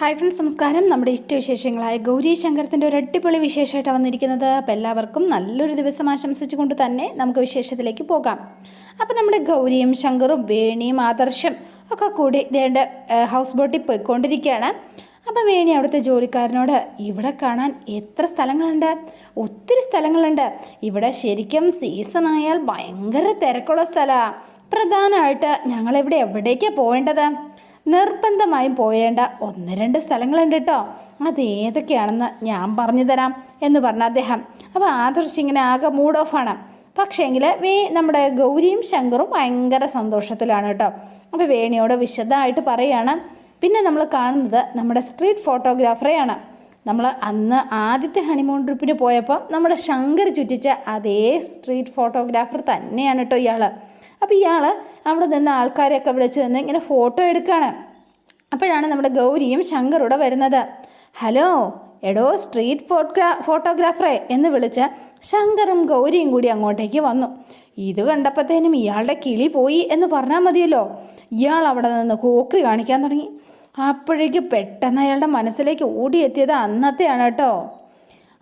Hi friends നമസ്കാരം. നമ്മുടെ ഇഷ്ടവിശേഷങ്ങളായ ഗൗരി ശങ്കരത്തിന്റെ ഒരു അടിപൊളി വിശേഷമായിട്ടാണ് വന്നിരിക്കുന്നത്. അപ്പോൾ എല്ലാവർക്കും നല്ലൊരു ദിവസം ആശംസിച്ചുകൊണ്ട് തന്നെ നമുക്ക് വിശേഷത്തിലേക്ക് പോകാം. അപ്പോൾ നമ്മുടെ ഗൗരിയും ശങ്കറും വേണിയും ആദർശം ഒക്കെ കൂടി ഇതേണ്ട ഹൗസ് ബോട്ടിൽ പോയിക്കൊണ്ടിരിക്കുകയാണ്. അപ്പോൾ വേണി അവിടുത്തെ ജോലിക്കാരനോട് ഇവിടെ കാണാൻ എത്ര സ്ഥലങ്ങളുണ്ട്? ഒത്തിരി സ്ഥലങ്ങളുണ്ട്. ഇവിടെ ശരിക്കും സീസൺ ആയാൽ ഭയങ്കര തിരക്കുള്ള സ്ഥലമാണ് പ്രധാനമായിട്ട് ഞങ്ങളിവിടെ എവിടേക്കാണ് പോകേണ്ടത് നിർബന്ധമായും പോയേണ്ട ഒന്ന് രണ്ട് സ്ഥലങ്ങളുണ്ട് കേട്ടോ. അത് ഏതൊക്കെയാണെന്ന് ഞാൻ പറഞ്ഞു തരാം എന്ന് പറഞ്ഞ അദ്ദേഹം. അപ്പോൾ ആദർശ് ഇങ്ങനെ ആകെ മൂഡ് ഓഫാണ് പക്ഷേങ്കിൽ വേ നമ്മുടെ ഗൗരിയും ശങ്കറും ഭയങ്കര സന്തോഷത്തിലാണ് കേട്ടോ. അപ്പോൾ വേണിയോട് വിശദമായിട്ട് പറയുകയാണ് പിന്നെ നമ്മൾ കാണുന്നത് നമ്മുടെ സ്ട്രീറ്റ് ഫോട്ടോഗ്രാഫറെയാണ് നമ്മൾ അന്ന് ആദ്യത്തെ ഹണിമൂൺ ട്രിപ്പിന് പോയപ്പോൾ നമ്മുടെ ശങ്കർ ചുറ്റിച്ച അതേ സ്ട്രീറ്റ് ഫോട്ടോഗ്രാഫർ തന്നെയാണ് കേട്ടോ ഇയാൾ അപ്പോൾ ഇയാൾ അവിടെ നിന്ന് ആൾക്കാരെയൊക്കെ വിളിച്ച് നിന്ന് ഇങ്ങനെ ഫോട്ടോ എടുക്കുകയാണ് അപ്പോഴാണ് നമ്മുടെ ഗൗരിയും ശങ്കറൂടെ വരുന്നത്. ഹലോ എടോ സ്ട്രീറ്റ് ഫോട്ടോഗ്രാ ഫോട്ടോഗ്രാഫറെ എന്ന് വിളിച്ച് ശങ്കറും ഗൗരിയും കൂടി അങ്ങോട്ടേക്ക് വന്നു. ഇത് കണ്ടപ്പോഴത്തേനും ഇയാളുടെ കിളി പോയി എന്ന് പറഞ്ഞാൽ മതിയല്ലോ. ഇയാൾ അവിടെ നിന്ന് കോക്കി കാണിക്കാൻ തുടങ്ങി. അപ്പോഴേക്ക് പെട്ടെന്ന് അയാളുടെ മനസ്സിലേക്ക് ഓടിയെത്തിയത് അന്നത്തെയാണ് കേട്ടോ.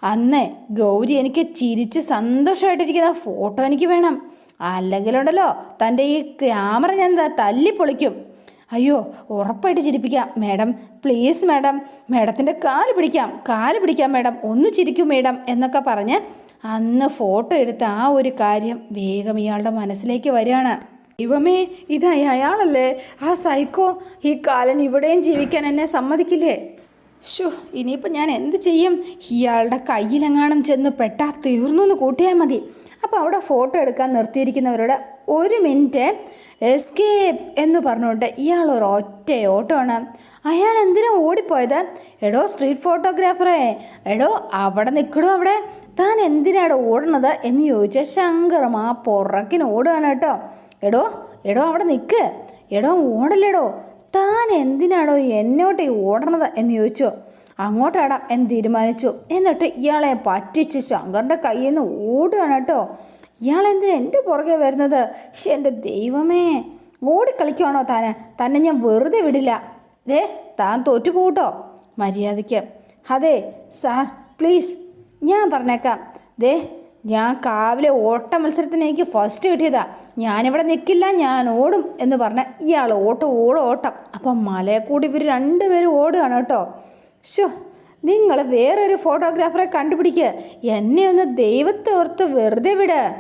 അന്ന് ഗൗരി എനിക്ക് ചിരിച്ച് സന്തോഷമായിട്ടിരിക്കുന്ന ഫോട്ടോ എനിക്ക് വേണം. അല്ലെങ്കിലുണ്ടല്ലോ തന്റെ ഈ ക്യാമറ ഞാൻ തല്ലിപ്പൊളിക്കും. അയ്യോ ഉറപ്പായിട്ട് ചിരിപ്പിക്കാം. മേഡം പ്ലീസ് മേഡം മാഡത്തിന്റെ കാൽ പിടിക്കാം. കാൽ പിടിക്കാം മേഡം ഒന്ന് ചിരിക്കും മേഡം എന്നൊക്കെ പറഞ്ഞ് അന്ന് ഫോട്ടോ എടുത്ത ആ ഒരു കാര്യം വേഗം ഇയാളുടെ മനസ്സിലേക്ക് വരികയാണ്. ഇവമേ ഇതായി അയാളല്ലേ? ആ സൈക്കോ ഈ കാലൻ ഇവിടെയും ജീവിക്കാൻ എന്നെ സമ്മതിക്കില്ലേ? ഷോ ഇനിയിപ്പോൾ ഞാൻ എന്ത് ചെയ്യും? ഇയാളുടെ കയ്യിലെങ്ങാനും ചെന്ന് പെട്ടാ തീർന്നു എന്ന് കൂട്ടിയാൽ മതി. അപ്പോൾ അവിടെ ഫോട്ടോ എടുക്കാൻ നിർത്തിയിരിക്കുന്നവരോട് ഒരു മിനിറ്റ് എസ്കേപ്പ് എന്ന് പറഞ്ഞുകൊണ്ട് ഇയാൾ ഒരു ഒറ്റ ഓട്ടമാണ്. അയാൾ എന്തിനാ ഓടിപ്പോയത്? എടോ സ്ട്രീറ്റ് ഫോട്ടോഗ്രാഫറെ എടോ അവിടെ നിൽക്കണോ അവിടെ? താൻ എന്തിനാണ് ഓടുന്നത്? എന്ന് ചോദിച്ച ശങ്കറും ആ പുറക്കിന് ഓടുകയാണ് കേട്ടോ. എടോ എടോ അവിടെ നിൽക്ക്. എടോ ഓടല്ലേടോ. താൻ എന്തിനാടോ എന്നോട്ട് ഓടണത്? എന്ന് ചോദിച്ചു. അങ്ങോട്ടാടാം എന്ന് തീരുമാനിച്ചു. എന്നിട്ട് ഇയാളെ പറ്റിച്ച് ശങ്കറിന്റെ കയ്യിൽ നിന്ന് ഓടുകയാണ് കേട്ടോ ഇയാൾ എന്തിനാ എന്റെ പുറകെ വരുന്നത്? എന്റെ ദൈവമേ. ഓടിക്കളിക്കുവാണോ താന്? തന്നെ ഞാൻ വെറുതെ വിടില്ല. ദേ താൻ തോറ്റു പോട്ടോ മര്യാദയ്ക്ക്. അതെ സാർ പ്ലീസ് ഞാൻ പറഞ്ഞേക്കാം. ദേ ഞാൻ കാവിലെ ഓട്ട മത്സരത്തിന് എനിക്ക് ഫസ്റ്റ് കിട്ടിയതാ. ഞാനിവിടെ നിൽക്കില്ല ഞാൻ ഓടും എന്ന് പറഞ്ഞ ഇയാൾ ഓട്ടം ഓടും ഓട്ടം. അപ്പം മലയെ കൂടി ഇവർ രണ്ടുപേരും ഓടുകയാണ് കേട്ടോ ഷോ നിങ്ങൾ വേറൊരു ഫോട്ടോഗ്രാഫറെ കണ്ടുപിടിക്കുക എന്നെ ഒന്ന് ദൈവത്തെ ഓർത്ത് വെറുതെ വിട്.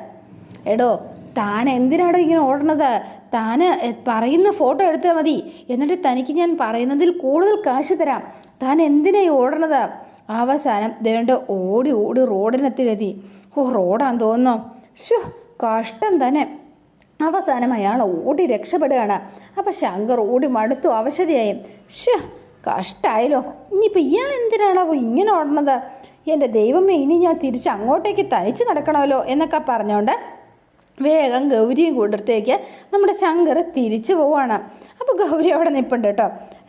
എടോ താൻ എന്തിനാണോ ഇങ്ങനെ ഓടണത്? താൻ പറയുന്ന ഫോട്ടോ എടുത്താൽ മതി. എന്നിട്ട് തനിക്ക് ഞാൻ പറയുന്നതിൽ കൂടുതൽ കാശ് തരാം. താൻ എന്തിനായി ഓടണത്? അവസാനം ദേണ്ട ഓടി ഓടി റോഡിനെത്തിലെത്തി ഓ റോഡാന്ന് തോന്നുന്നു. ഷോ കഷ്ടം തന്നെ. അവസാനം അയാൾ ഓടി രക്ഷപ്പെടുകയാണ്. അപ്പം ശങ്കർ ഓടി മടുത്തു അവശതയായി. ഷോ കഷ്ടായല്ലോ. ഇനിയിപ്പോൾ ഇയാൾ എന്തിനാണോ ഇങ്ങനെ ഓടണത്? എന്റെ ദൈവമേ ഇനി ഞാൻ തിരിച്ച് അങ്ങോട്ടേക്ക് തനിച്ച് നടക്കണമല്ലോ എന്നൊക്കെ പറഞ്ഞുകൊണ്ട് വേഗം ഗൗരിയും കൂട്ടത്തേക്ക് നമ്മുടെ ശങ്കർ തിരിച്ചു പോവാണ്. അപ്പോൾ ഗൗരി അവിടെ നിൽപ്പുണ്ട് കേട്ടോ.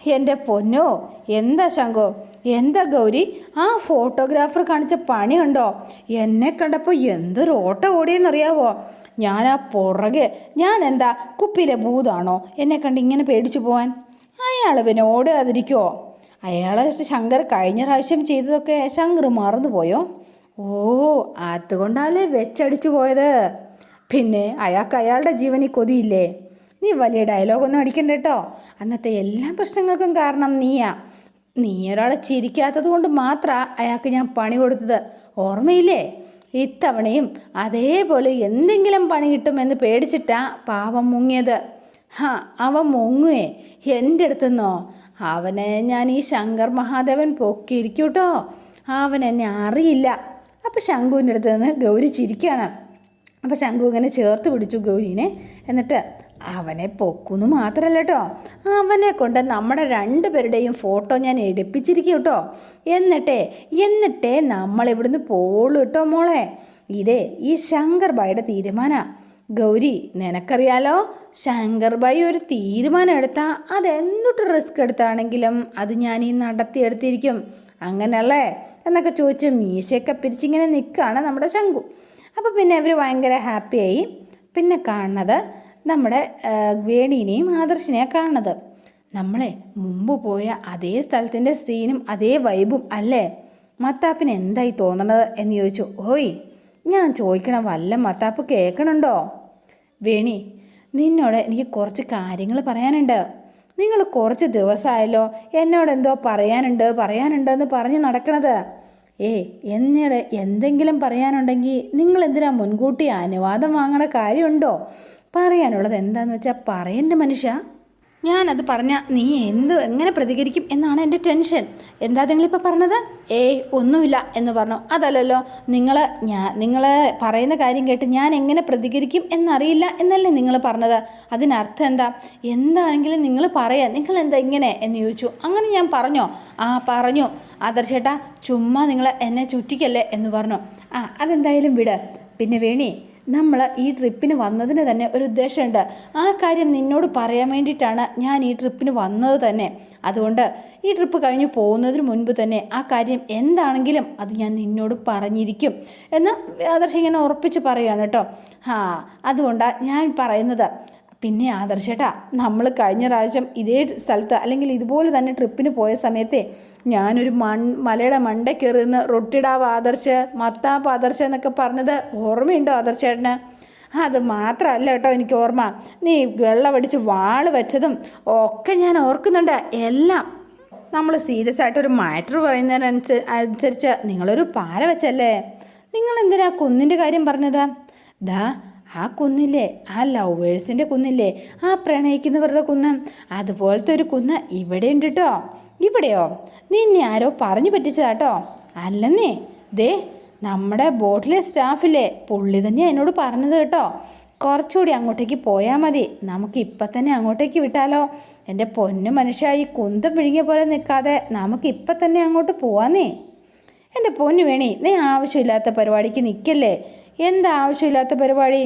എന്റെ പൊന്നോ എന്താ ശങ്കോ? എന്താ ഗൗരി? ആ ഫോട്ടോഗ്രാഫർ കാണിച്ച പണി കണ്ടോ? എന്നെ കണ്ടപ്പോൾ എന്തൊരു ഓട്ടം ഓടിയെന്നറിയാവോ? ഞാൻ ആ പുറകെ ഞാൻ എന്താ കുപ്പിയിലെ ഭൂതാണോ? എന്നെ കണ്ട് ഇങ്ങനെ പേടിച്ചു പോവാൻ? അയാൾ പിന്നെ ഓടാതിരിക്കുമോ അയാളെ ശങ്കർ കഴിഞ്ഞ പ്രാവശ്യം ചെയ്തതൊക്കെ ശങ്കർ മറന്നുപോയോ? ഓ അതുകൊണ്ടല്ലേ വെച്ചടിച്ചു പോയത്. പിന്നെ അയാൾക്ക് അയാളുടെ ജീവനിൽ കൊതിയില്ലേ? നീ വലിയ ഡയലോഗൊന്നും അടിക്കണ്ട കേട്ടോ. അന്നത്തെ എല്ലാ പ്രശ്നങ്ങൾക്കും കാരണം നീയാ. നീ ഒരാളെ ചിരിക്കാത്തത് കൊണ്ട് മാത്രമാണ് അയാൾക്ക് ഞാൻ പണി കൊടുത്തത്. ഓർമ്മയില്ലേ? ഇത്തവണയും അതേപോലെ എന്തെങ്കിലും പണി കിട്ടുമെന്ന് പേടിച്ചിട്ടാ പാവം മുങ്ങിയത്. ഹാ അവൻ മുങ്ങുവേ. എന്റെ അടുത്തുനിന്നോ? അവനെ ഞാൻ ഈ ശങ്കർ മഹാദേവൻ പൊക്കിയിരിക്കും കേട്ടോ അവൻ എന്നെ അറിയില്ല. അപ്പം ശംഖുവിന്റെ അടുത്ത് നിന്ന് ഗൗരി ചിരിക്കുകയാണ് അപ്പോൾ ശംഖു ഇങ്ങനെ ചേർത്ത് പിടിച്ചു ഗൗരീനെ. എന്നിട്ട് അവനെ പൊക്കുന്നു മാത്രമല്ല കേട്ടോ അവനെ കൊണ്ട് നമ്മുടെ രണ്ടുപേരുടെയും ഫോട്ടോ ഞാൻ എടുപ്പിച്ചിരിക്കും കേട്ടോ എന്നിട്ടേ എന്നിട്ടേ നമ്മൾ ഇവിടുന്ന് പോളൂ കേട്ടോ മോളെ. ഇതേ ഈ ശങ്കർ ബായുടെ തീരുമാനമാണ് ഗൗരി നിനക്കറിയാലോ? ശങ്കർ ഭായി ഒരു തീരുമാനം എടുത്താൽ അതെന്തൊട്ട് റിസ്ക് എടുത്താണെങ്കിലും അത് ഞാൻ ഈ നടത്തിയെടുത്തിരിക്കും. അങ്ങനല്ലേ? എന്നൊക്കെ ചോദിച്ച് മീശയൊക്കെ പിരിച്ചിങ്ങനെ നിൽക്കുകയാണ് നമ്മുടെ ശങ്കു. അപ്പോൾ പിന്നെ ഇവർ ഭയങ്കര ഹാപ്പിയായി. പിന്നെ കാണുന്നത് നമ്മുടെ വേണീനെയും ആദർശിനെയും കാണുന്നത്. നമ്മളെ മുമ്പ് പോയ അതേ സ്ഥലത്തിന്റെ സീനും അതേ വൈബും അല്ലേ? മത്താപ്പിന് എന്തായി തോന്നണത് എന്ന് ചോദിച്ചു. ഓയ് ഞാൻ ചോദിക്കണം വല്ല മത്താപ്പ് കേൾക്കണുണ്ടോ? വേണി നിന്നോട് എനിക്ക് കുറച്ച് കാര്യങ്ങൾ പറയാനുണ്ട്. നിങ്ങൾ കുറച്ച് ദിവസമായല്ലോ എന്നോട് എന്തോ പറയാനുണ്ട് പറയാനുണ്ട് എന്ന് പറഞ്ഞ് നടക്കണത്. ഏ എന്നോട് എന്തെങ്കിലും പറയാനുണ്ടെങ്കിൽ നിങ്ങൾ എന്തിനാ മുൻകൂട്ടി അനുവാദം വാങ്ങണ കാര്യമുണ്ടോ? പറയാനുള്ളത് എന്താണെന്ന് വെച്ചാൽ പറയണ്ട മനുഷ്യ. ഞാനത് പറഞ്ഞ നീ എന്ത് എങ്ങനെ പ്രതികരിക്കും എന്നാണ് എന്റെ ടെൻഷൻ. എന്താ നിങ്ങളിപ്പോൾ പറഞ്ഞത്? ഏയ് ഒന്നുമില്ല എന്ന് പറഞ്ഞു. അതല്ലല്ലോ നിങ്ങൾ ഞാൻ നിങ്ങൾ പറയുന്ന കാര്യം കേട്ട് ഞാൻ എങ്ങനെ പ്രതികരിക്കും എന്നറിയില്ല എന്നല്ലേ നിങ്ങൾ പറഞ്ഞത്? അതിനർത്ഥം എന്താ? എന്താണെങ്കിലും നിങ്ങൾ പറയാം നിങ്ങൾ എന്താ ഇങ്ങനെ എന്ന് ചോദിച്ചു. അങ്ങനെ ഞാൻ പറഞ്ഞോ? ആ പറഞ്ഞു. ആദർശേട്ടാ ചുമ്മാ നിങ്ങൾ എന്നെ ചുറ്റിക്കല്ലേ എന്ന് പറഞ്ഞു. ആ അതെന്തായാലും വിട്. പിന്നെ വേണി നമ്മൾ ഈ ട്രിപ്പിന് വന്നതിന് തന്നെ ഒരു ഉദ്ദേശമുണ്ട്. ആ കാര്യം നിന്നോട് പറയാൻ വേണ്ടിയിട്ടാണ് ഞാൻ ഈ ട്രിപ്പിന് വന്നത് തന്നെ. അതുകൊണ്ട് ഈ ട്രിപ്പ് കഴിഞ്ഞ് പോകുന്നതിന് മുൻപ് തന്നെ ആ കാര്യം എന്താണെങ്കിലും അത് ഞാൻ നിന്നോട് പറഞ്ഞിരിക്കും എന്ന് ആദർശ് ഇങ്ങനെ ഉറപ്പിച്ച് പറയുകയാണ് കേട്ടോ. ആ അതുകൊണ്ടാണ് ഞാൻ പറയുന്നത്. പിന്നെ ആദർശേട്ടാ നമ്മൾ കഴിഞ്ഞ പ്രാവശ്യം ഇതേ സ്ഥലത്ത് അല്ലെങ്കിൽ ഇതുപോലെ തന്നെ ട്രിപ്പിന് പോയ സമയത്തെ ഞാനൊരു മൺ മലയുടെ മണ്ട കയറുന്ന റൊട്ടിടാവ് ആദർശ് മത്താപ്പ് ആദർശ് എന്നൊക്കെ പറഞ്ഞത് ഓർമ്മയുണ്ടോ ആദർശേട്ടന്? അത് മാത്രമല്ല കേട്ടോ എനിക്ക് ഓർമ്മ. നീ വെള്ളമടിച്ച് വാൾ വെച്ചതും ഒക്കെ ഞാൻ ഓർക്കുന്നുണ്ട്. എല്ലാം നമ്മൾ സീരിയസ് ആയിട്ടൊരു മാറ്റർ പറയുന്നതിനനുസ അനുസരിച്ച് നിങ്ങളൊരു പാല വെച്ചല്ലേ? നിങ്ങൾ എന്തിനാ കുന്നിന്റെ കാര്യം പറഞ്ഞത്? ദാ ആ കുന്നില്ലേ ആ ലവേഴ്സിന്റെ കുന്നില്ലേ ആ പ്രണയിക്കുന്നവരുടെ കുന്ന് അതുപോലത്തെ ഒരു കുന്ന് ഇവിടെ ഉണ്ട് കേട്ടോ ഇവിടെയോ? നിന്നെ ആരോ പറഞ്ഞു പറ്റിച്ചതാട്ടോ. അല്ലെന്നേ ദേ നമ്മുടെ ബോട്ടിലെ സ്റ്റാഫില്ലേ പുള്ളി തന്നെയാണ് എന്നോട് പറഞ്ഞത് കേട്ടോ. കുറച്ചുകൂടി അങ്ങോട്ടേക്ക് പോയാൽ മതി. നമുക്ക് ഇപ്പം തന്നെ അങ്ങോട്ടേക്ക് വിട്ടാലോ. എന്റെ പൊന്നു മനുഷ്യ ഈ കുന്തം പിഴുങ്ങിയ പോലെ നിൽക്കാതെ നമുക്ക് ഇപ്പം തന്നെ അങ്ങോട്ട് പോവാന്നേ. എന്റെ പൊന്നു വേണി നീ ആവശ്യമില്ലാത്ത പരിപാടിക്ക് നിൽക്കല്ലേ എന്താ ആവശ്യമില്ലാത്ത പരിപാടി?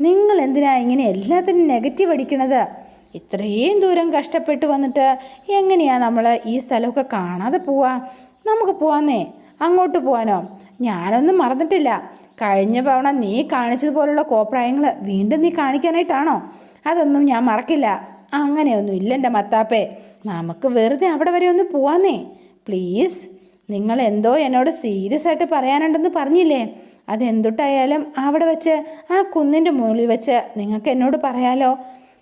നിങ്ങൾ എന്തിനാ ഇങ്ങനെ എല്ലാത്തിനും നെഗറ്റീവ് അടിക്കണത്? ഇത്രയും ദൂരം കഷ്ടപ്പെട്ട് വന്നിട്ട് എങ്ങനെയാ നമ്മൾ ഈ സ്ഥലമൊക്കെ കാണാതെ പോവാ? നമുക്ക് പോവാന്നേ അങ്ങോട്ട് പോവാനോ? ഞാനൊന്നും മറന്നിട്ടില്ല. കഴിഞ്ഞ തവണ നീ കാണിച്ചതുപോലുള്ള കോപ്രായങ്ങൾ വീണ്ടും നീ കാണിക്കാനായിട്ടാണോ? അതൊന്നും ഞാൻ മറക്കില്ല. അങ്ങനെയൊന്നും ഇല്ല എന്റെ മത്താപ്പേ. നമുക്ക് വെറുതെ അവിടെ വരെ ഒന്ന് പോവാന്നേ. പ്ലീസ് നിങ്ങൾ എന്തോ എന്നോട് സീരിയസ് ആയിട്ട് പറയാനുണ്ടെന്ന് പറഞ്ഞില്ലേ? അതെന്തൊട്ടായാലും അവിടെ വെച്ച് ആ കുന്നിന്റെ മുകളിൽ വെച്ച് നിങ്ങൾക്ക് എന്നോട് പറയാലോ.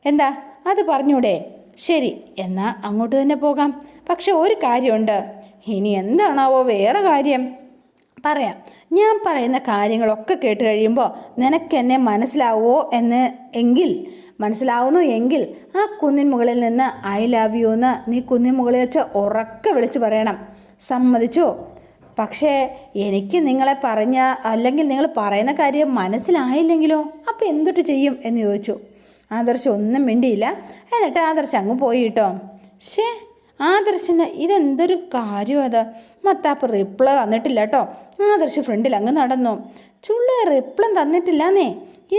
എന്താ? അത് പറഞ്ഞൂടെ. ശരി എന്നാൽ അങ്ങോട്ട് തന്നെ പോകാം. പക്ഷെ ഒരു കാര്യമുണ്ട്. ഇനി എന്താണാവോ വേറെ കാര്യം. പറയാം. ഞാൻ പറയുന്ന കാര്യങ്ങളൊക്കെ കേട്ട് കഴിയുമ്പോൾ നിനക്കെന്നെ മനസ്സിലാവുമോ എന്ന് എങ്കിൽ മനസ്സിലാവുന്നു എങ്കിൽ ആ കുന്നിൻ മുകളിൽ നിന്ന് ഐ ലവ് യു എന്ന് നീ കുന്നിൻ മുകളിൽ വെച്ച് ഉറക്കെ വിളിച്ച് പറയണം. സമ്മതിച്ചോ? പക്ഷേ എനിക്ക് നിങ്ങളെ പറഞ്ഞ അല്ലെങ്കിൽ നിങ്ങൾ പറയുന്ന കാര്യം മനസ്സിലായില്ലെങ്കിലോ? അപ്പോൾ എന്തൊട്ട് ചെയ്യും എന്ന് ചോദിച്ചു. ആദർശ് ഒന്നും മിണ്ടിയില്ല. എന്നിട്ട് ആദർശ് അങ്ങ് പോയി കേട്ടോ ഷേ ആദർശിന് ഇതെന്തൊരു കാര്യം അത്? മത്താപ്പ് റിപ്ലൈ തന്നിട്ടില്ല കേട്ടോ ആദർശ് ഫ്രണ്ടിൽ അങ്ങ് നടന്നു. ചുള്ള റിപ്ലം തന്നിട്ടില്ലെന്നേ.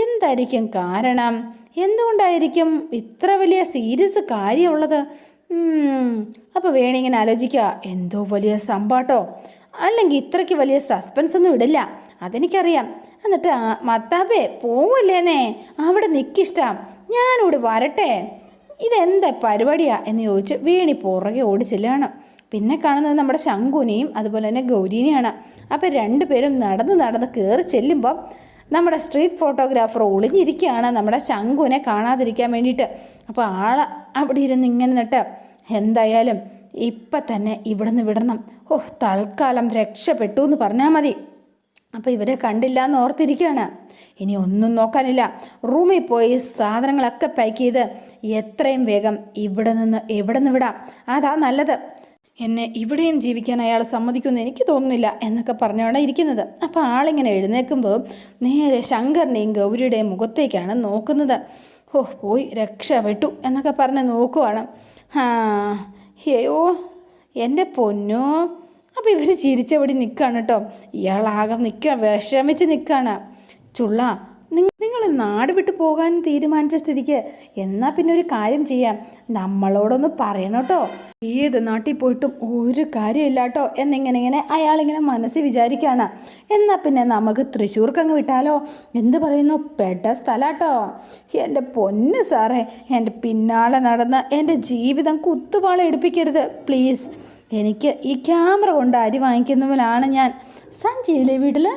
എന്തായിരിക്കും കാരണം? എന്തുകൊണ്ടായിരിക്കും ഇത്ര വലിയ സീരിയസ് കാര്യമുള്ളത്? അപ്പോൾ വേണിങ്ങനെ ആലോചിക്കുക എന്തോ വലിയ സംഭാട്ടോ അല്ലെങ്കിൽ ഇത്രയ്ക്ക് വലിയ സസ്പെൻസ് ഒന്നും ഇടില്ല. അതെനിക്കറിയാം. എന്നിട്ട് മത്താപ്പേ പോവല്ലേന്നേ? അവിടെ നിൽക്കിഷ്ടം ഞാനിവിടെ വരട്ടെ. ഇതെന്താ പരിപാടിയാ? എന്ന് ചോദിച്ച് വീണി പുറകെ ഓടി ചെല്ലുകയാണ് പിന്നെ കാണുന്നത് നമ്മുടെ ശങ്കുനെയും അതുപോലെ തന്നെ ഗൗരീനെയാണ്. അപ്പോൾ രണ്ടുപേരും നടന്ന് നടന്ന് കയറി ചെല്ലുമ്പം നമ്മുടെ സ്ട്രീറ്റ് ഫോട്ടോഗ്രാഫർ ഒളിഞ്ഞിരിക്കുകയാണ് നമ്മുടെ ശങ്കുവിനെ കാണാതിരിക്കാൻ വേണ്ടിയിട്ട്. അപ്പോൾ ആൾ അവിടെ ഇരുന്ന് ഇങ്ങനെ നിട്ട് എന്തായാലും ഇപ്പം തന്നെ ഇവിടുന്ന് വിടണം. ഓഹ് തൽക്കാലം രക്ഷപ്പെട്ടു എന്ന് പറഞ്ഞാൽ മതി. അപ്പോൾ ഇവരെ കണ്ടില്ല എന്ന് ഓർത്തിരിക്കുകയാണ് ഇനി ഒന്നും നോക്കാനില്ല. റൂമിൽ പോയി സാധനങ്ങളൊക്കെ പാക്ക് ചെയ്ത് എത്രയും വേഗം ഇവിടെ നിന്ന് എവിടെ നിന്ന് വിടാം. അതാ നല്ലത്. എന്നെ ഇവിടെയും ജീവിക്കാൻ അയാൾ സമ്മതിക്കുമെന്ന് എനിക്ക് തോന്നുന്നില്ല എന്നൊക്കെ പറഞ്ഞാണ് ഇരിക്കുന്നത്. അപ്പോൾ ആളിങ്ങനെ എഴുന്നേൽക്കുമ്പോൾ നേരെ ശങ്കറിന്റെയും ഗൗരിയുടെയും മുഖത്തേക്കാണ് നോക്കുന്നത്. ഓഹ് പോയി രക്ഷപ്പെട്ടു എന്നൊക്കെ പറഞ്ഞ് നോക്കുവാണ്. ആ ഹേയോ എന്റെ പൊന്നോ. അപ്പോൾ ഇവർ ചിരിച്ചപടി നിൽക്കുകയാണ് കേട്ടോ. ഇയാളാകെ നിൽക്കുക വിഷമിച്ച് നിൽക്കുകയാണ് ചുള്ള നാട് വിട്ടു പോകാൻ തീരുമാനിച്ച സ്ഥിതിക്ക് എന്നാൽ പിന്നെ ഒരു കാര്യം ചെയ്യാം. നമ്മളോടൊന്ന് പറയണം കേട്ടോ. ഏത് നാട്ടിൽ പോയിട്ടും ഒരു കാര്യമില്ല കേട്ടോ എന്നിങ്ങനെ ഇങ്ങനെ അയാളിങ്ങനെ മനസ്സിൽ വിചാരിക്കുകയാണ്. എന്നാൽ പിന്നെ നമുക്ക് തൃശ്ശൂർക്കങ്ങ് വിട്ടാലോ? എന്ത് പറയുന്നു? പെട്ട സ്ഥലം കേട്ടോ എന്റെ പൊന്ന് സാറേ എന്റെ പിന്നാലെ നടന്ന് എന്റെ ജീവിതം കുത്തുപാള എടുപ്പിക്കരുത്. പ്ലീസ് എനിക്ക് ഈ ക്യാമറ കൊണ്ട് അരി വാങ്ങിക്കുന്നവനാണ് ഞാൻ. സഞ്ജയിലെ വീട്ടിൽ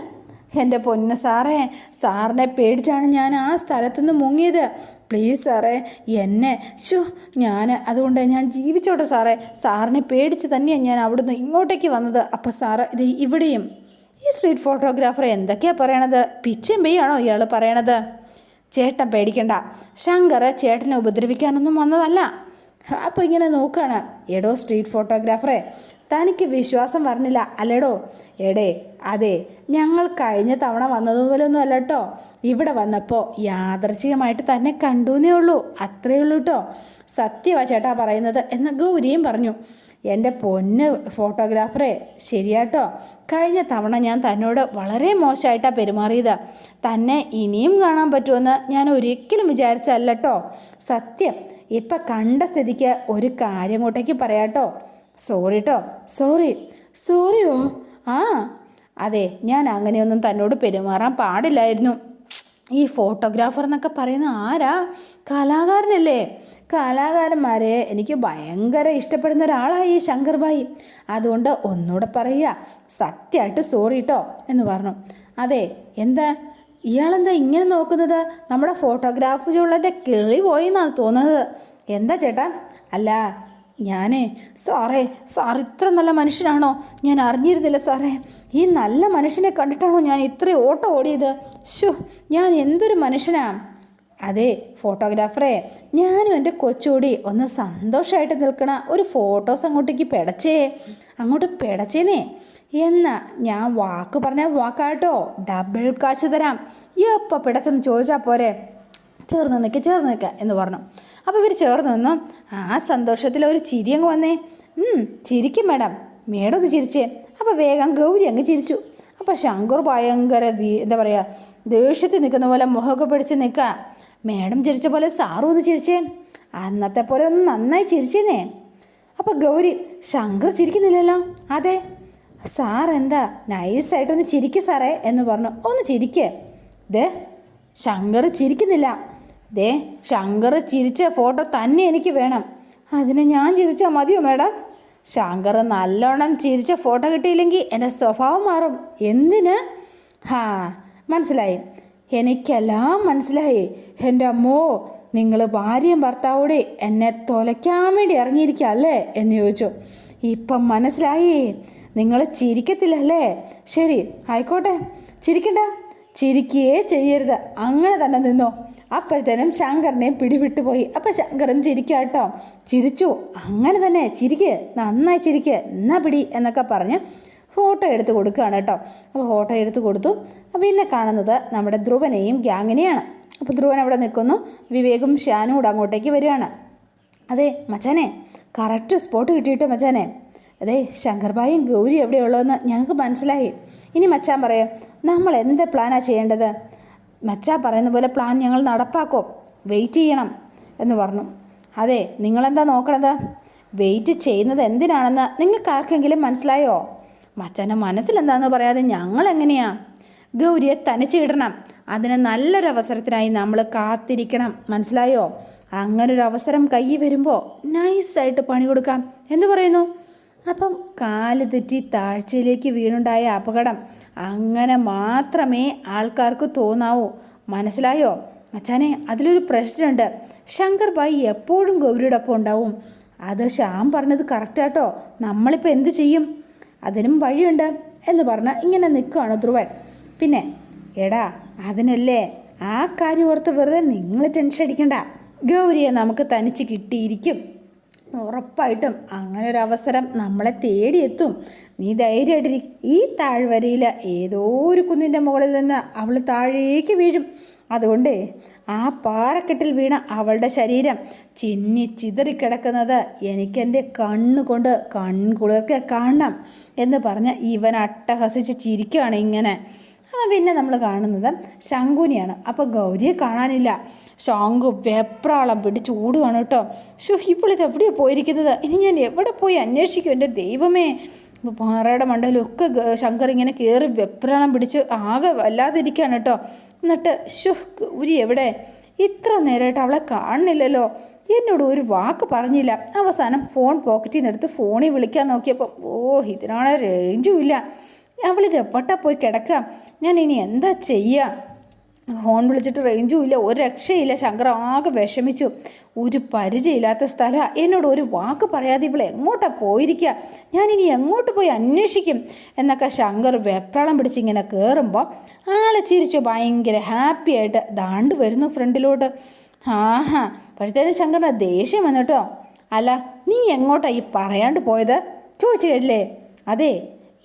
എന്റെ പൊന്ന സാറേ സാറിനെ പേടിച്ചാണ് ഞാൻ ആ സ്ഥലത്തുനിന്ന് മുങ്ങിയത്. പ്ലീസ് സാറേ എന്നെ ഷോ ഞാൻ അതുകൊണ്ട് ഞാൻ ജീവിച്ചോട്ടെ സാറേ. സാറിനെ പേടിച്ച് തന്നെയാണ് ഞാൻ അവിടുന്ന് ഇങ്ങോട്ടേക്ക് വന്നത്. അപ്പോൾ സാറ് ഇത് ഇവിടെയും. ഈ സ്ട്രീറ്റ് ഫോട്ടോഗ്രാഫർ എന്തൊക്കെയാണ് പറയണത്? പിച്ചമ്പയാണോ ഇയാൾ പറയണത്? ചേട്ടൻ പേടിക്കണ്ട. ശങ്കർ ചേട്ടനെ ഉപദ്രവിക്കാനൊന്നും വന്നതല്ല. അപ്പോൾ ഇങ്ങനെ നോക്കുകയാണ് എടോ സ്ട്രീറ്റ് ഫോട്ടോഗ്രാഫറെ തനിക്ക് വിശ്വാസം പറഞ്ഞില്ല അല്ലേടോ? എടേ അതെ ഞങ്ങൾ കഴിഞ്ഞ തവണ വന്നതുപോലൊന്നും അല്ല കേട്ടോ ഇവിടെ വന്നപ്പോൾ യാദർശികമായിട്ട് തന്നെ കണ്ടുവെന്നേ ഉള്ളൂ. അത്രയേ ഉള്ളൂ കേട്ടോ സത്യവാ ചേട്ടാ പറയുന്നത് എന്ന് ഗൗരിയും പറഞ്ഞു. എന്റെ പൊന്ന് ഫോട്ടോഗ്രാഫറെ ശരിയാട്ടോ. കഴിഞ്ഞ തവണ ഞാൻ തന്നോട് വളരെ മോശമായിട്ടാണ് പെരുമാറിയത്. തന്നെ ഇനിയും കാണാൻ പറ്റുമെന്ന് ഞാൻ ഒരിക്കലും വിചാരിച്ചല്ല സത്യം ഇപ്പം കണ്ട സ്ഥിതിക്ക് ഒരു കാര്യം കൂട്ടേക്ക് പറയാട്ടോ. സോറി കേട്ടോ സോറി സോറിയോ ആ അതെ ഞാൻ അങ്ങനെയൊന്നും തന്നോട് പെരുമാറാൻ പാടില്ലായിരുന്നു. ഈ ഫോട്ടോഗ്രാഫർ എന്നൊക്കെ പറയുന്ന ആരാ? കലാകാരനല്ലേ? കലാകാരന്മാരെ എനിക്ക് ഭയങ്കര ഇഷ്ടപ്പെടുന്ന ഒരാളായി ഈ ശങ്കർഭായി അതുകൊണ്ട് ഒന്നുകൂടെ പറയുക. സത്യമായിട്ട് സോറി കേട്ടോ എന്ന് പറഞ്ഞു. അതെ എന്താ? ഇയാളെന്താ ഇങ്ങനെ നോക്കുന്നത്? നമ്മുടെ ഫോട്ടോഗ്രാഫ് ചുള്ളന്റെ കിളി പോയി എന്നാണ് തോന്നുന്നത്. എന്താ ചേട്ടാ? അല്ല ഞാനേ സാറേ സാർ ഇത്ര നല്ല മനുഷ്യനാണോ? ഞാൻ അറിഞ്ഞിരുന്നില്ല സാറേ. ഈ നല്ല മനുഷ്യനെ കണ്ടിട്ടാണോ ഞാൻ ഇത്രയും ഓട്ടം ഓടിയത്? ഷോ ഞാൻ എന്തൊരു മനുഷ്യനാ. അതെ ഫോട്ടോഗ്രാഫറെ ഞാനും എന്റെ കൊച്ചുകൂടി ഒന്ന് സന്തോഷമായിട്ട് നിൽക്കണ ഒരു ഫോട്ടോസ് അങ്ങോട്ടേക്ക് പിടച്ചേ. അങ്ങോട്ട് പിടച്ചേനേ എന്നാ ഞാൻ വാക്ക് പറഞ്ഞ വാക്കാട്ടോ. ഡബിൾ കാശ് തരാം. എപ്പോൾ പിടച്ചെന്ന് ചോദിച്ചാൽ പോരെ. ചേർന്ന് നിൽക്കുക ചേർന്ന് നിൽക്കുക എന്ന് പറഞ്ഞു. അപ്പോൾ ഇവർ ചേർന്ന് നിന്നു. ആ സന്തോഷത്തിൽ ഒരു ചിരി അങ്ങ് വന്നേ. ചിരിക്കും മേഡം. മേഡം ഒന്ന് ചിരിച്ചേ. അപ്പോൾ വേഗം ഗൗരി അങ്ങ് ചിരിച്ചു. അപ്പോൾ ശങ്കർ ഭയങ്കര എന്താ പറയുക ദേഷ്യത്തിൽ നിൽക്കുന്ന പോലെ മുഖമൊക്കെ പിടിച്ച് നിൽക്കുക മേഡം ചിരിച്ച പോലെ സാറും ഒന്ന് ചിരിച്ചേ. അന്നത്തെ പോലെ ഒന്ന് നന്നായി ചിരിച്ചേന്നേ. അപ്പോൾ ഗൗരി ശങ്കർ ചിരിക്കുന്നില്ലല്ലോ? അതെ. സാർ എന്താ നൈസായിട്ടൊന്ന് ചിരിക്ക് സാറേ എന്ന് പറഞ്ഞു. ഒന്ന് ചിരിക്കേ. ദേ ശങ്കർ ചിരിക്കുന്നില്ല. ദേ ശങ്കർ ചിരിച്ച ഫോട്ടോ തന്നെ എനിക്ക് വേണം. അതിന് ഞാൻ ചിരിച്ചാൽ മതിയോ മേഡം? ശങ്കർ നല്ലോണം ചിരിച്ച ഫോട്ടോ കിട്ടിയില്ലെങ്കിൽ എന്റെ സ്വഭാവം മാറും. എന്തിന്? ഹാ മനസ്സിലായി. എനിക്കെല്ലാം മനസ്സിലായി. എന്റെ അമ്മോ നിങ്ങൾ ഭാര്യയും ഭർത്താവോടെ എന്നെ തൊലയ്ക്കാൻ വേണ്ടി ഇറങ്ങിയിരിക്കുക അല്ലേ? എന്ന് ചോദിച്ചു. ഇപ്പം മനസ്സിലായി. നിങ്ങൾ ചിരിക്കത്തില്ല അല്ലേ? ശരി ആയിക്കോട്ടെ. ചിരിക്കണ്ട. ചിരിക്കുകയേ ചെയ്യരുത്. അങ്ങനെ തന്നെ നിന്നോ. അപ്പോഴത്തേനും ശങ്കറിനെ പിടിവിട്ടു പോയി. അപ്പം ശങ്കറും ചിരിക്കാട്ടോ ചിരിച്ചു. അങ്ങനെ തന്നെ ചിരിക്ക്. നന്നായി ചിരിക്ക്. എന്നാ പിടി എന്നൊക്കെ പറഞ്ഞ് ഫോട്ടോ എടുത്ത് കൊടുക്കുകയാണ് കേട്ടോ. അപ്പോൾ ഫോട്ടോ എടുത്ത് കൊടുത്തു. പിന്നെ കാണുന്നത് നമ്മുടെ ധ്രുവനെയും ഗ്യാങ്ങിനെയാണ്. അപ്പോൾ ധ്രുവൻ അവിടെ നിൽക്കുന്നു. വിവേകും ഷാനും കൂടെ അങ്ങോട്ടേക്ക് വരികയാണ്. അതെ മച്ചാനെ കറക്റ്റ് സ്പോട്ട് കിട്ടിയിട്ട് മച്ചാനെ? അതെ ശങ്കർബായും ഗൗരി എവിടെയുള്ളതെന്ന് ഞങ്ങൾക്ക് മനസ്സിലായി. ഇനി മച്ചാൻ പറയാം നമ്മൾ എന്ത് പ്ലാനാണ് ചെയ്യേണ്ടത്? മച്ചാൻ പറയുന്ന പോലെ പ്ലാൻ ഞങ്ങൾ നടപ്പാക്കും. വെയിറ്റ് ചെയ്യണം എന്ന് പറഞ്ഞു. അതെ നിങ്ങളെന്താ നോക്കണത്? വെയിറ്റ് ചെയ്യുന്നത് എന്തിനാണെന്ന് നിങ്ങൾക്ക് ആർക്കെങ്കിലും മനസ്സിലായോ? മച്ചാന്റെ മനസ്സിലെന്താണെന്ന് പറയാതെ ഞങ്ങൾ എങ്ങനെയാ? ഗൗരിയെ തനിച്ച് ഇടണം അതിന് നല്ലൊരു അവസരത്തിനായി നമ്മൾ കാത്തിരിക്കണം. മനസ്സിലായോ? അങ്ങനൊരു അവസരം കയ്യിൽ വരുമ്പോൾ നൈസായിട്ട് പണി കൊടുക്കാം. എന്ന് പറയുന്നു? അപ്പം കാൽ തെറ്റി താഴ്ചയിലേക്ക് വീണുണ്ടായ അപകടം അങ്ങനെ മാത്രമേ ആൾക്കാർക്ക് തോന്നാവൂ. മനസ്സിലായോ? അച്ഛനെ അതിലൊരു പ്രശ്നമുണ്ട്. ശങ്കർ ഭായി എപ്പോഴും ഗൗരിയുടെ ഒപ്പം ഉണ്ടാവും. അത് ശ്യാം പറഞ്ഞത് കറക്റ്റാട്ടോ നമ്മളിപ്പോൾ എന്ത് ചെയ്യും? അതിനും വഴിയുണ്ട് എന്ന് പറഞ്ഞ് ഇങ്ങനെ നിൽക്കുകയാണ് ധ്രുവൻ. പിന്നെ എടാ അതിനല്ലേ ആ കാര്യം ഓർത്ത് വെറുതെ നിങ്ങൾ ടെൻഷൻ അടിക്കണ്ട. ഗൗരിയെ നമുക്ക് തനിച്ച് കിട്ടിയിരിക്കും. ഉറപ്പായിട്ടും അങ്ങനെ ഒരു അവസരം നമ്മളെ തേടിയെത്തും. നീ ധൈര്യമായിട്ടിരി ഈ താഴ്വരയിൽ ഏതോ ഒരു കുന്നിന്റെ മുകളിൽ നിന്ന് അവൾ താഴേക്ക് വീഴും. അതുകൊണ്ട് ആ പാറക്കെട്ടിൽ വീണ അവളുടെ ശരീരം ചിന്നി ചിതറിക്കിടക്കുന്നത് എനിക്കെന്റെ കണ്ണുകൊണ്ട് കൺകുളിർക്കെ കാണണം എന്ന് പറഞ്ഞ് ഇവൻ അട്ടഹസിച്ച് ചിരിക്കുകയാണ് ഇങ്ങനെ. അപ്പം പിന്നെ നമ്മൾ കാണുന്നത് ശങ്കുനിയാണ്. അപ്പോൾ ഗൗരിയെ കാണാനില്ല. ശംഖു വെപ്രാളം പിടിച്ച് ഓടുകയാണ് കേട്ടോ. ഷോ ഇപ്പോഴിത് എവിടെയാണ് പോയിരിക്കുന്നത്? ഇനി ഞാൻ എവിടെ പോയി അന്വേഷിക്കും എന്റെ ദൈവമേ? ഇപ്പോൾ പാറയുടെ മണ്ടയിലൊക്കെ ശങ്കർ ഇങ്ങനെ കയറി വെപ്രാളം പിടിച്ച് ആകെ വല്ലാതിരിക്കുകയാണ് കേട്ടോ. എന്നിട്ട് ഷോ ഗൗരി എവിടെ? ഇത്ര നേരമായിട്ട് അവളെ കാണുന്നില്ലല്ലോ. എന്നോട് ഒരു വാക്ക് പറഞ്ഞില്ല. അവസാനം ഫോൺ പോക്കറ്റിൽ നിന്ന് എടുത്ത് ഫോണിൽ വിളിക്കാൻ നോക്കിയപ്പോൾ ഓ ഇതിനാണ് റേഞ്ചും ഇല്ല. അവളിത് എവിടെ പോയി കിടക്കുക? ഞാൻ ഇനി എന്താ ചെയ്യുക ഫോൺ വിളിച്ചിട്ട് റേഞ്ചും ഇല്ല ഒരു രക്ഷയില്ല ശങ്കർ ആകെ വിഷമിച്ചു. ഒരു പരിചയമില്ലാത്ത സ്ഥലമാണ് എന്നോട് ഒരു വാക്ക് പറയാതെ ഇവൾ എങ്ങോട്ടാണ് പോയിരിക്കുക? ഞാനിനി എങ്ങോട്ട് പോയി അന്വേഷിക്കും? എന്നൊക്കെ ശങ്കർ വെപ്രാളം പിടിച്ച് ഇങ്ങനെ കയറുമ്പോൾ ആളെ ചിരിച്ചു ഭയങ്കര ഹാപ്പി ആയിട്ട് ദാണ്ട് വരുന്നു ഫ്രണ്ടിലോട്ട്. ആഹാ പക്ഷേ ശങ്കറിന് ദേഷ്യം വന്നിട്ടോ അല്ല നീ എങ്ങോട്ടാണ് ഈ പറയാണ്ട് പോയത്? ചോദിച്ചു കേട്ടില്ലേ? അതെ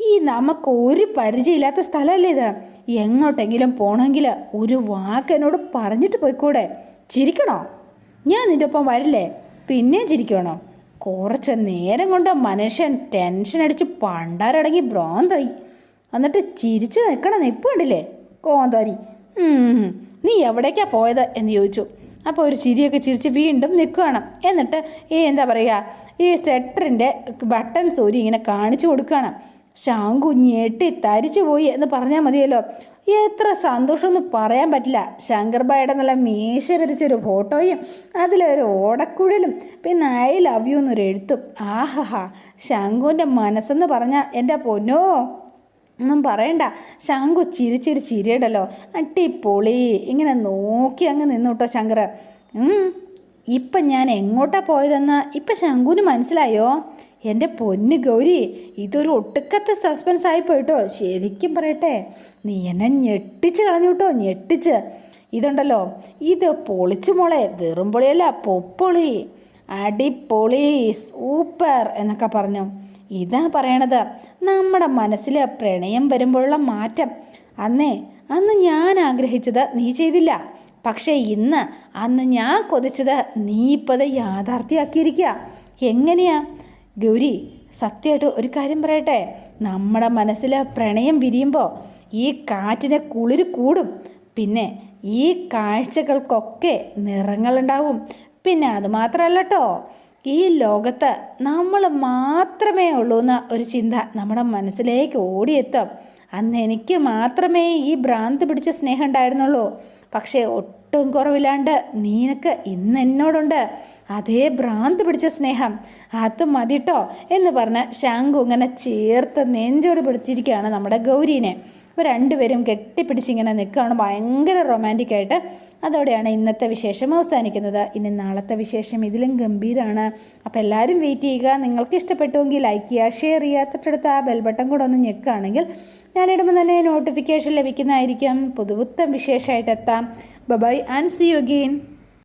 ഈ നമുക്ക് ഒരു പരിചയമില്ലാത്ത സ്ഥലമല്ലേ ഇത്? എങ്ങോട്ടെങ്കിലും പോകണമെങ്കിൽ ഒരു വാക്ക് എന്നോട് പറഞ്ഞിട്ട് പോയിക്കൂടെ? ചിരിക്കണോ? ഞാൻ നിന്റെ ഒപ്പം വരില്ലേ? പിന്നെ ചിരിക്കണോ? കുറച്ച് നേരം കൊണ്ട് മനുഷ്യൻ ടെൻഷൻ അടിച്ച് പണ്ടാരടങ്ങി ഭ്രാന്തായി. എന്നിട്ട് ചിരിച്ച് നിൽക്കണം നിപ്പ് കണ്ടില്ലേ? കോന്താരി. നീ എവിടേക്കാ പോയത് എന്ന് ചോദിച്ചു. അപ്പോൾ ഒരു ചിരിയൊക്കെ ചിരിച്ച് വീണ്ടും നിൽക്കുകയാണ്. എന്നിട്ട് ഈ എന്താ പറയുക? ഈ സെറ്ററിന്റെ ബട്ടൺസ് ഒരു ഇങ്ങനെ കാണിച്ചു കൊടുക്കുകയാണ്. ശാങ്കു ഞെട്ടി തരിച്ചു പോയി എന്ന് പറഞ്ഞാൽ മതിയല്ലോ. എത്ര സന്തോഷമൊന്നും പറയാൻ പറ്റില്ല. ശങ്കർബായുടെ നല്ല മീശ പിരിച്ചൊരു ഫോട്ടോയും അതിലൊരു ഓടക്കുഴലും. പിന്നെ ഐ ലവ് യു എന്നൊരു എഴുത്തും. ആഹാ ശങ്കുവിന്റെ മനസ്സെന്ന് പറഞ്ഞാൽ എന്റെ പൊന്നോ. ഒന്നും പറയണ്ട. ശങ്കു ചിരിച്ചിരി ചിരിയടല്ലോ അട്ടിപ്പൊളി ഇങ്ങനെ നോക്കി അങ്ങ് നിന്നു കേട്ടോ ശങ്കർ ഇപ്പം ഞാൻ എങ്ങോട്ടാണ് പോയതെന്ന് ഇപ്പം ശങ്കുവിന് മനസ്സിലായോ? എന്റെ പൊന്ന് ഗൗരി ഇതൊരു ഒട്ടുക്കത്തെ സസ്പെൻസ് ആയി പോയിട്ടോ. ശരിക്കും പറയട്ടെ നീ എന്നെ ഞെട്ടിച്ച് കളഞ്ഞു കേട്ടോ ഞെട്ടിച്ച്. ഇതുണ്ടല്ലോ ഇത് പൊളിച്ചു മോളെ വെറും പൊളിയല്ല പൊപ്പൊളി. അടിപൊളി സൂപ്പർ എന്നൊക്കെ പറഞ്ഞു. ഇതാ പറയണത് നമ്മുടെ മനസ്സിൽ പ്രണയം വരുമ്പോഴുള്ള മാറ്റം. അന്നേ അന്ന് ഞാൻ ആഗ്രഹിച്ചത് നീ ചെയ്തില്ല. പക്ഷേ ഇന്ന് അന്ന് ഞാൻ കൊതിച്ചത് നീ ഇപ്പത് യാഥാർത്ഥ്യമാക്കിയിരിക്കുക. എങ്ങനെയാ? ഗൗരി സത്യമായിട്ട് ഒരു കാര്യം പറയട്ടെ. നമ്മുടെ മനസ്സിൽ പ്രണയം വിരിയുമ്പോൾ ഈ കാറ്റിനെ കുളിര് കൂടും. പിന്നെ ഈ കാഴ്ചകൾക്കൊക്കെ നിറങ്ങളുണ്ടാവും. പിന്നെ അത് മാത്രമല്ലട്ടോ ഈ ലോകത്ത് നമ്മൾ മാത്രമേ ഉള്ളൂ എന്ന ഒരു ചിന്ത നമ്മുടെ മനസ്സിലേക്ക് ഓടിയെത്തും. അന്ന് എനിക്ക് മാത്രമേ ഈ ഭ്രാന്ത് പിടിച്ച സ്നേഹം ഉണ്ടായിരുന്നുള്ളൂ. പക്ഷേ ഒട്ടും കുറവില്ലാണ്ട് നീനക്ക് ഇന്ന് എന്നോടുണ്ട്. അതേ ഭ്രാന്ത് പിടിച്ച സ്നേഹം. അത് മതിട്ടോ എന്ന് പറഞ്ഞ് ശംഖു ഇങ്ങനെ ചേർത്ത് നെഞ്ചോട് പിടിച്ചിരിക്കുകയാണ് നമ്മുടെ ഗൗരീനെ. അപ്പോൾ രണ്ടുപേരും കെട്ടിപ്പിടിച്ചിങ്ങനെ നിൽക്കുകയാണ്. ഭയങ്കര റൊമാന്റിക് ആയിട്ട്. അതോടെയാണ് ഇന്നത്തെ വിശേഷം അവസാനിക്കുന്നത്. ഇനി നാളത്തെ വിശേഷം ഇതിലും ഗംഭീരമാണ് അപ്പോൾ എല്ലാവരും വെയിറ്റ് ചെയ്യുക. നിങ്ങൾക്ക് ഇഷ്ടപ്പെട്ടുവെങ്കിൽ ലൈക്ക് ചെയ്യുക ഷെയർ ചെയ്യുക. തൊട്ടടുത്ത് ആ ബെൽ ബട്ടൺ കൂടെ ഒന്ന് ഞെക്കുകയാണെങ്കിൽ ഞാനിടുമ്പോൾ തന്നെ നോട്ടിഫിക്കേഷൻ ലഭിക്കുന്നതായിരിക്കും. പുതുപുത്തൻ വിശേഷമായിട്ട് എത്താം bye and see you again